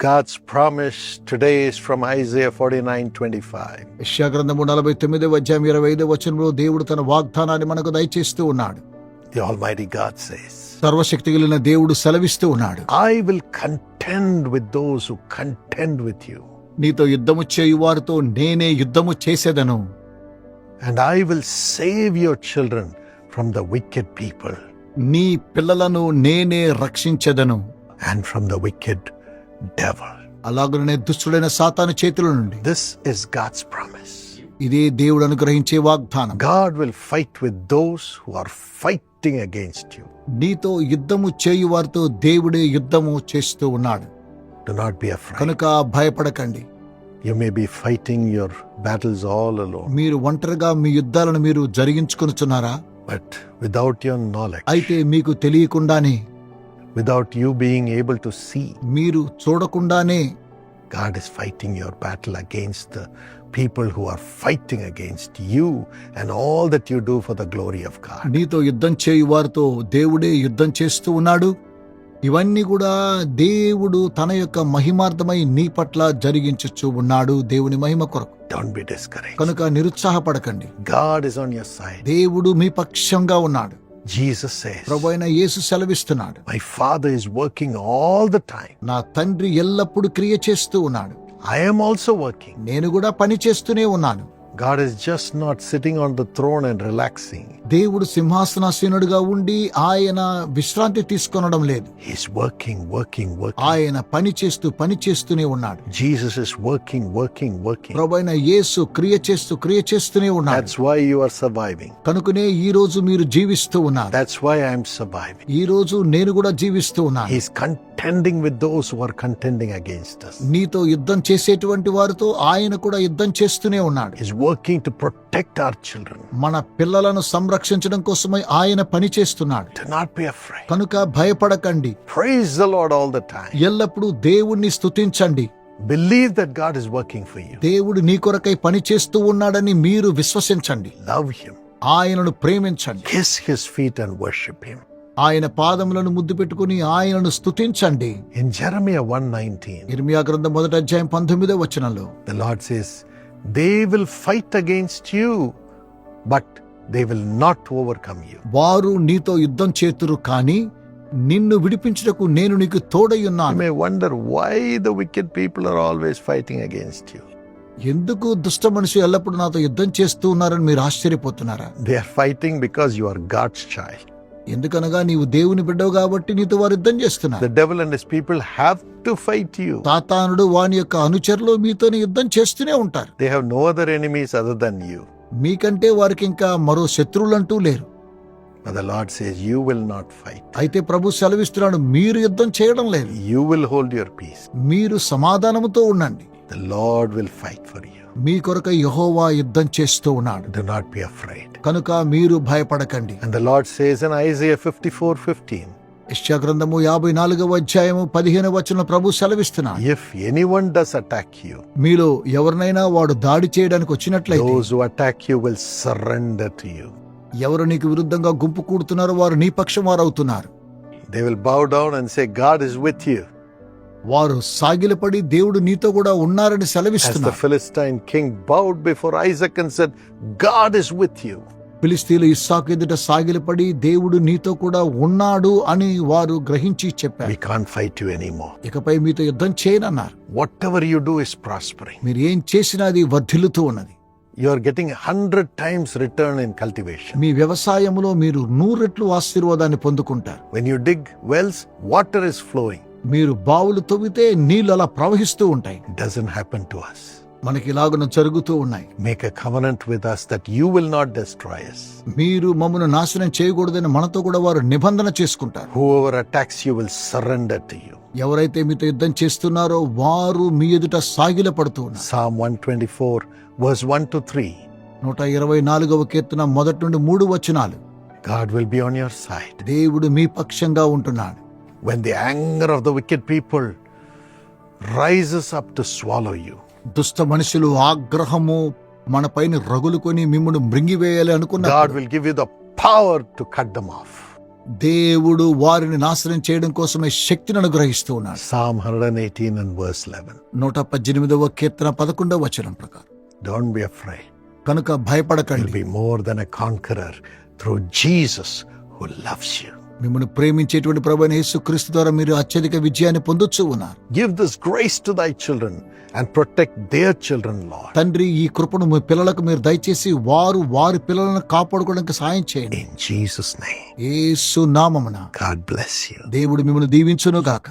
God's promise today is from Isaiah 49:25. యెషయా గ్రంథము నలభై తొమ్మిదవ అధ్యాయం ఇరవై ఐదవ వచనంలో దేవుడు తన వాగ్దానాన్ని మనకు దయచేస్తూ ఉన్నాడు The Almighty God says, సర్వశక్తి కలిగిన దేవుడు సెలవిస్తూ ఉన్నాడు I will contend with those who contend with you, నీతో యుద్ధము చేయు వారితో నేనే యుద్ధము చేసేదను and I will save your children from the wicked people నీ పిల్లలను నేనే రక్షించెదను and from the wicked devil. అలాగనే దుస్తుడైన సాతాను చేతుల నుండి. దిస్ ఇస్ గాడ్స్ ప్రామిస్ ఇది దేవుడు అనుగ్రహించే వాగ్దానం. God will fight with those who are fighting against you నీతో యుద్ధము చేయు వారితో దేవుడే యుద్ధము చేస్తూ ఉన్నాడు. డు నాట్ బి అఫ్రైడ్ కనుక భయపడకండి. You may be fighting your battles all alone మీరు ఒంటరిగా మీ యుద్ధాలను మీరు జరిగించుకొనుచున్నారా? బట్ విదౌట్ యువర్ నాలెడ్జ్ అయితే మీకు తెలియకుండానే without you being able to see, మీరు చూడకుండానే God is fighting your battle against the people who are fighting against you and all that you do for the glory of God. నీతో యుద్ధం చేయు వారితో దేవుడే యుద్ధం చేస్తూ ఉన్నాడు ఇవన్నీ కూడా దేవుడు తన యొక్క మహిమార్థమై నీ పట్ల జరిగించుచూ ఉన్నాడు దేవుని మహిమ కొరకు Don't be discouraged. కనుక నిరుత్సాహపడకండి God is on your side. దేవుడు మీ పక్షంగా ఉన్నాడు Jesus says, ప్రభు అయిన యేసు సెలవిస్తున్నాడు My Father is working all the time. నా తండ్రి ఎల్లప్పుడూ క్రియ చేస్తూ ఉన్నాడు I am also working. నేను కూడా పని చేస్తూనే ఉన్నాను God is just not sitting on the throne and relaxing. దేవుడు సింహాసనాసీనుడిగా ఉండి ఆయన విశ్రాంతి తీసుకొనడం లేదు He's working, working, working. ఆయన పని చేస్తూ పని చేస్తూనే ఉన్నాడు Jesus is working, working, working. ప్రభు అయిన యేసు క్రియ చేస్తూ క్రియ చేస్తూనే ఉన్నాడు That's why you are surviving. కనుకనే ఈ రోజు మీరు జీవిస్తూ ఉన్నారు That's why I'm surviving. ఈ రోజు నేను కూడా జీవిస్తూ ఉన్నాను He's contending with those who are contending against us. నీతో యుద్ధం చేసేటువంటి వారితో ఆయన కూడా యుద్ధం చేస్తూనే ఉన్నాడు He's working to protect our children మన పిల్లలను సంరక్షించడం కోసమే ఆయన పని చేస్తున్నాడు. డు నాట్ బి అఫ్రైడ్ కనుక భయపడకండి. Praise the Lord all the time ఎల్లప్పుడూ దేవుణ్ణి స్తుతించండి. Believe that God is working for you దేవుడు నీ కొరకై పని చేస్తూ ఉన్నాడని మీరు విశ్వసించండి. లవ్ హిమ్ ఆయనను ప్రేమించండి. Kiss his feet and worship him ఆయన పాదములను ముద్దు పెట్టుకుని ఆయనను స్తుతించండి. ఇన్ జెరమియా 119 ఇర్మియా గ్రంథం మొదటి అధ్యాయం 19వ వచనంలో. The Lord says They will fight against you, but they will not overcome you. వారు నీతో యుద్ధం చేతురు కానీ నిన్ను విడిపించుటకు నేను నీకు You తోడయ్యున్నాను may wonder why the wicked people are always fighting against you. ఎందుకు దుష్ట మనిషి ఎల్లప్పుడూ నాతో యుద్ధం చేస్తూ ఉన్నారని మీరు ఆశ్చర్యపోతున్నారా They are fighting because you are God's child. ఎందుకనగా నీవు దేవుని బిడ్డవు కాబట్టి నీతో వారు యుద్ధం చేస్తున్నారు The devil and his people have to fight you. తాతానుడు వాని యొక్క అనుచరులు మీతోని యుద్ధం చేస్తూనే ఉంటారు They have no other enemies other than you. మీకంటే వారికి ఇంకా మరో శత్రువులంటూ లేరు But the Lord says, You will not fight. అయితే ప్రభు సెలవిస్తున్నాడు మీరు యుద్ధం చేయడం లేదు You will hold your peace. మీరు సమాధానముతో ఉండండి The Lord will fight for you. మీ కొరకు యహోవా యుద్ధం చేస్తూ ఉన్నాడు. డు నాట్ బి అఫ్రైడ్ కనుక మీరు భయపడకండి. And the Lord says in Isaiah 54:15 ఇష్యా గ్రంథము 54వ అధ్యాయము 15 వచన ప్రభు సెలవిస్తున్నాడు. If anyone does attack you మీలో ఎవరినైనా వాడు దాడి చేయడానికి వచ్చినట్లయితే those attack you will surrender to ఎవరు నీకు విరుద్ధంగా గుంపు కూడుతున్నారో వారు నీ పక్షం వారవుతున్నారు. They will bow down and say God is with you వారు సాగిలపడి దేవుడు నీతో కూడా ఉన్నారని సెలవిస్తున్నారు. Philistine king bowed before Isaac and said God is with you ఫిలిస్తీన్లు ఇస్సాకు ఎదుట సాగిలపడి దేవుడు నీతో కూడా ఉన్నాడు అని వారు గ్రహించి చెప్పారు. వి కాంట్ ఫైట్ యు ఇకపై మీతో యుద్ధం చేయనన్నారు. Whatever you is prospering మీరు ఏం చేసినా అది వర్ధిల్లుతూ ఉన్నది. You are getting 100 times return in cultivation మీ వ్యాపారంలో మీరు 100 రెట్లు ఆశీర్వాదాన్ని పొందుకుంటారు. When you dig wells water is flowing మీరు బావులు తవ్వితే నీళ్ళు అలా ప్రవహిస్తూ ఉంటాయి doesn't happen to us. మనకి ఇలాగున జరుగుతూ ఉన్నాయి Make a covenant with us that you will not destroy us. మీరు మమ్మను నాశనం చేయకూడదని మనతో కూడా వారు నిబంధన చేసుకుంటారు Whoever attacks you will surrender to you. ఎవరైతే మీతో యుద్ధం చేస్తున్నారో వారు మీ ఎదుట సాగిల పడుతూ ఉన్నారు Psalm 124, verse 1 to 3. నూట ఇరవై నాలుగవ కీర్తన మొదటి నుండి మూడు వచనాలు God will be on your side. దేవుడు మీ పక్షంగా ఉంటున్నాడు When the anger of the wicked people rises up to swallow you, దుష్ట మనుషులు ఆగ్రహము మన పైన రగులుకొని మిమ్మల్ని మృంగివేయాలి అనుకున్న God will give you the power to cut them off. దేవుడు వారిని నాశనం చేయడం కోసమే శక్తిని అనుగ్రహిస్తూ ఉన్నాడు Psalm 118 and verse 11. నూట పద్దెనిమిదవ కీర్తన పదకొండవ వచనం ప్రకారం Don't be afraid. కనుక భయపడకండి be more than a conqueror through Jesus who loves you. మిమ్మల్ని ప్రేమించేటువంటి ప్రభు యేసు క్రీస్తు ద్వారా మీరు అత్యధిక విజయాన్ని పొందొచ్చు ఉన్నారు Give this grace to thy children and protect their children, Lord. తండ్రి ఈ కృపను మీ పిల్లలకు మీరు దయచేసి వారు వారి పిల్లలను కాపాడుకోవడానికి సాయం చేయండి In Jesus' name. యేసు నామమున God bless you. దేవుడు మిమ్మల్ని దీవించును గాక